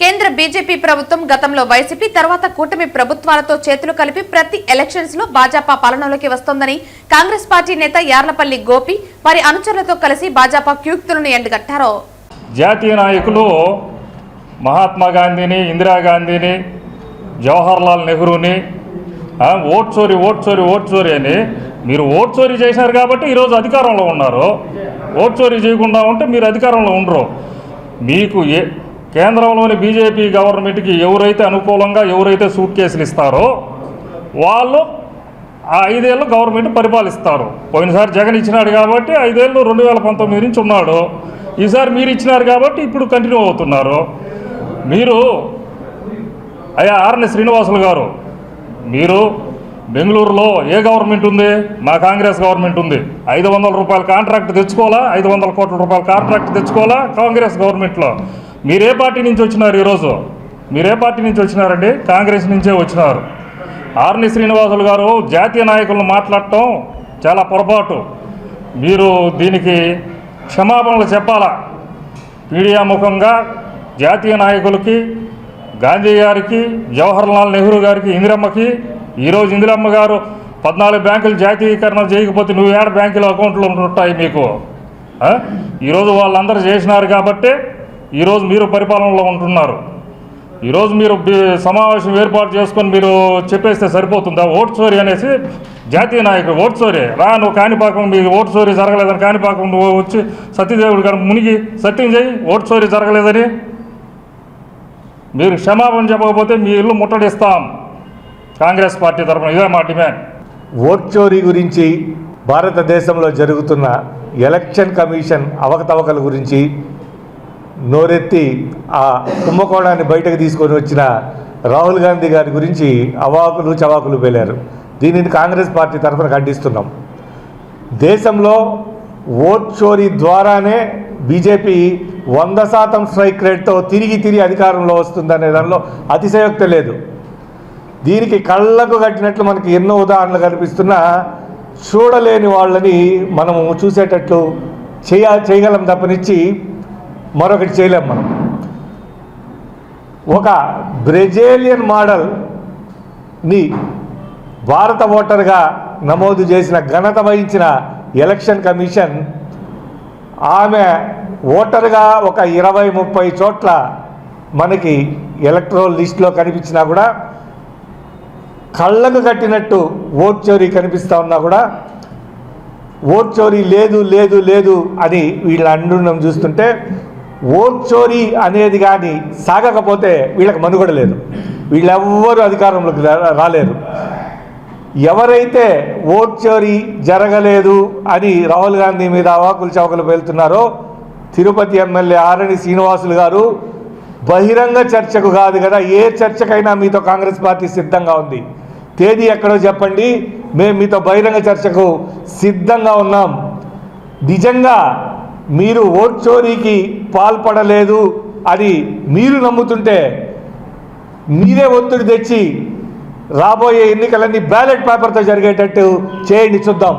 కేంద్ర బీజేపీ ప్రభుత్వం గతంలో వైసీపీ తర్వాత కూటమి ప్రభుత్వాలతో చేతులు కలిపి ప్రతి ఎలక్షన్స్లో భాజపా పాలనలోకి వస్తోందని కాంగ్రెస్ పార్టీ నేత యార్లపల్లి గోపి వారి అనుచరులతో కలిసి భాజపా క్యూక్తులను ఎండగట్టారు. జాతీయ నాయకులు మహాత్మా గాంధీని ఇందిరాగాంధీని జవహర్లాల్ నెహ్రూని ఓట్ చోరీ ఓట్ చోరీ ఓట్ చోరీ అని మీరు ఓట్ చోరీ చేశారు కాబట్టి ఈరోజు అధికారంలో ఉన్నారు. ఓట్ చోరీ చేయకుండా ఉంటే మీరు అధికారంలో ఉండరు. మీకు ఏ కేంద్రంలోని బీజేపీ గవర్నమెంట్కి ఎవరైతే అనుకూలంగా ఎవరైతే సూట్ కేసులు ఇస్తారో వాళ్ళు ఆ ఐదేళ్ళు గవర్నమెంట్ పరిపాలిస్తారు. పోయినసారి జగన్ ఇచ్చినాడు కాబట్టి ఐదేళ్ళు రెండు వేల పంతొమ్మిది నుంచి ఉన్నాడు. ఈసారి మీరు ఇచ్చినారు కాబట్టి ఇప్పుడు కంటిన్యూ అవుతున్నారు. మీరు అయ్యా ఆర్ఎన్ శ్రీనివాసులు గారు మీరు బెంగళూరులో ఏ గవర్నమెంట్ ఉంది? మా కాంగ్రెస్ గవర్నమెంట్ ఉంది. ఐదు వందల రూపాయల కాంట్రాక్ట్ తెచ్చుకోవాలా? ఐదు వందల కోట్ల రూపాయల కాంట్రాక్ట్ తెచ్చుకోవాలా? కాంగ్రెస్ గవర్నమెంట్లో. మీరు ఏ పార్టీ నుంచి వచ్చినారు ఈరోజు? మీరు ఏ పార్టీ నుంచి వచ్చినారండి? కాంగ్రెస్ నుంచే వచ్చినారు. ఆర్ని శ్రీనివాసులు గారు జాతీయ నాయకులను మాట్లాడటం చాలా పొరపాటు. మీరు దీనికి క్షమాపణలు చెప్పాలా? మీడియా ముఖంగా జాతీయ నాయకులకి గాంధీ గారికి జవహర్లాల్ నెహ్రూ గారికి ఇందిరమ్మకి ఈరోజు ఇందిరమ్మ గారు పద్నాలుగు బ్యాంకులు జాతీయకరణ చేయకపోతే నువ్వు ఏడు బ్యాంకుల అకౌంట్లో ఉంటాయి మీకు? ఈరోజు వాళ్ళందరూ చేసినారు కాబట్టి ఈరోజు మీరు పరిపాలనలో ఉంటున్నారు. ఈరోజు మీరు సమావేశం ఏర్పాటు చేసుకొని మీరు చెప్పేస్తే సరిపోతుందా? ఓటు చోరీ అనేసి జాతీయ నాయకుడు ఓటు చోరీ. రా నువ్వు కాణిపాకం మీ ఓటు చోరీ జరగలేదని కాణిపాకం నువ్వు వచ్చి సత్యదేవుడు గారు మునిగి సత్యం చేయి ఓటు చోరీ జరగలేదని. మీరు క్షమాపణ చెప్పకపోతే మీ ఇల్లు ముట్టడిస్తాం కాంగ్రెస్ పార్టీ తరఫున ఇదే మా డిమాండ్. ఓట్ చోరీ గురించి భారతదేశంలో జరుగుతున్న ఎలక్షన్ కమిషన్ అవకతవకల గురించి నోరెత్తి ఆ కుంభకోణాన్ని బయటకు తీసుకొని వచ్చిన రాహుల్ గాంధీ గారి గురించి అవాకులు చవాకులు పేలారు. దీనిని కాంగ్రెస్ పార్టీ తరఫున ఖండిస్తున్నాం. దేశంలో ఓట్ చోరీ ద్వారానే బీజేపీ వంద శాతం స్ట్రైక్ రేట్తో తిరిగి తిరిగి అధికారంలో వస్తుందనే దానిలో అతిశయోక్తి లేదు. దీనికి కళ్ళకు కట్టినట్లు మనకి ఎన్నో ఉదాహరణలు కనిపిస్తున్నా చూడలేని వాళ్ళని మనము చూసేటట్లు చేయ చేయగలం తప్పనిచ్చి మరొకటి చేయలేం మనం. ఒక బ్రెజేలియన్ మోడల్ని భారత ఓటర్గా నమోదు చేసిన ఘనత వహించిన ఎలక్షన్ కమిషన్ ఆమె ఓటర్గా ఒక ఇరవై ముప్పై చోట్ల మనకి ఎలక్ట్రల్ లిస్ట్లో కనిపించినా కూడా కళ్ళకు కట్టినట్టు ఓట్ చోరీ కనిపిస్తూ ఉన్నా కూడా ఓట్ చోరీ లేదు లేదు లేదు అని వీళ్ళ అండుండం చూస్తుంటే ఓట్ చోరీ అనేది కానీ సాగకపోతే వీళ్ళకి మనుగడ లేదు. వీళ్ళెవ్వరూ అధికారంలోకి రాలేరు. ఎవరైతే ఓట్ చోరీ జరగలేదు అని రాహుల్ గాంధీ మీద అవాకులు చవకలు పేలుతున్నారో తిరుపతి ఎమ్మెల్యే ఆరణి శ్రీనివాసులు గారు బహిరంగ చర్చకు కాదు కదా ఏ చర్చకైనా మీతో కాంగ్రెస్ పార్టీ సిద్ధంగా ఉంది. తేదీ ఎక్కడో చెప్పండి. మేము మీతో బహిరంగ చర్చకు సిద్ధంగా ఉన్నాం. నిజంగా మీరు ఓట్ చోరీకి పాల్పడలేదు అని మీరు నమ్ముతుంటే మీరే ఒత్తిడి తెచ్చి రాబోయే ఎన్నికలన్నీ బ్యాలెట్ పేపర్తో జరిగేటట్టు చేయండి చూద్దాం.